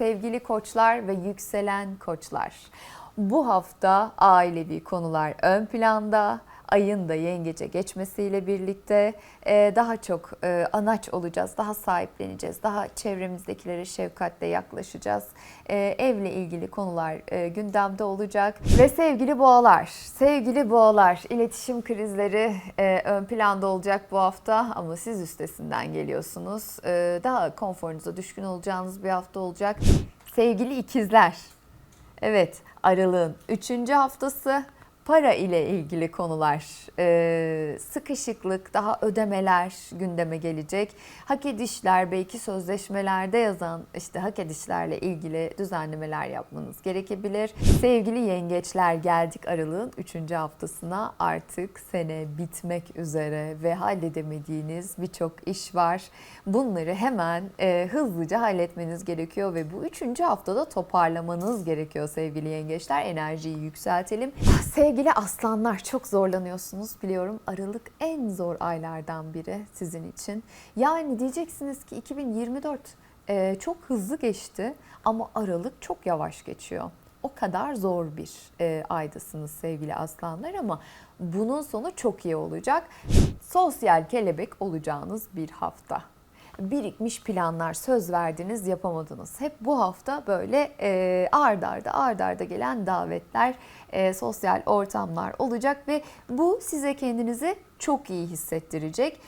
sevgili koçlar ve yükselen koçlar. Bu hafta ailevi konular ön planda. Ayın da yengece geçmesiyle birlikte e, daha çok e, anaç olacağız, daha sahipleneceğiz, daha çevremizdekilere şefkatle yaklaşacağız. E, Evle ilgili konular e, gündemde olacak. Ve sevgili boğalar, sevgili boğalar, iletişim krizleri ön planda olacak bu hafta ama siz üstesinden geliyorsunuz. Daha konforunuza düşkün olacağınız bir hafta olacak. Sevgili ikizler, Evet, aralığın 3. haftası para ile ilgili konular, Ee, sıkışıklık, daha ödemeler gündeme gelecek. Hak edişler, belki sözleşmelerde yazan işte hak edişlerle ilgili düzenlemeler yapmanız gerekebilir. Sevgili yengeçler geldik aralığın 3. haftasına artık sene bitmek üzere ve halledemediğiniz birçok iş var. Bunları hemen e, hızlıca halletmeniz gerekiyor ve bu üçüncü haftada toparlamanız gerekiyor sevgili yengeçler. Enerjiyi yükseltelim. Ah, Sevgili aslanlar çok zorlanıyorsunuz biliyorum. Aralık en zor aylardan biri sizin için. Yani diyeceksiniz ki 2024 e, çok hızlı geçti ama Aralık çok yavaş geçiyor. O kadar zor bir e, aydasınız sevgili aslanlar ama bunun sonu çok iyi olacak. Sosyal kelebek olacağınız bir hafta birikmiş planlar, söz verdiniz, yapamadınız. Hep bu hafta böyle e, ard arda ard arda gelen davetler, e, sosyal ortamlar olacak ve bu size kendinizi çok iyi hissettirecek.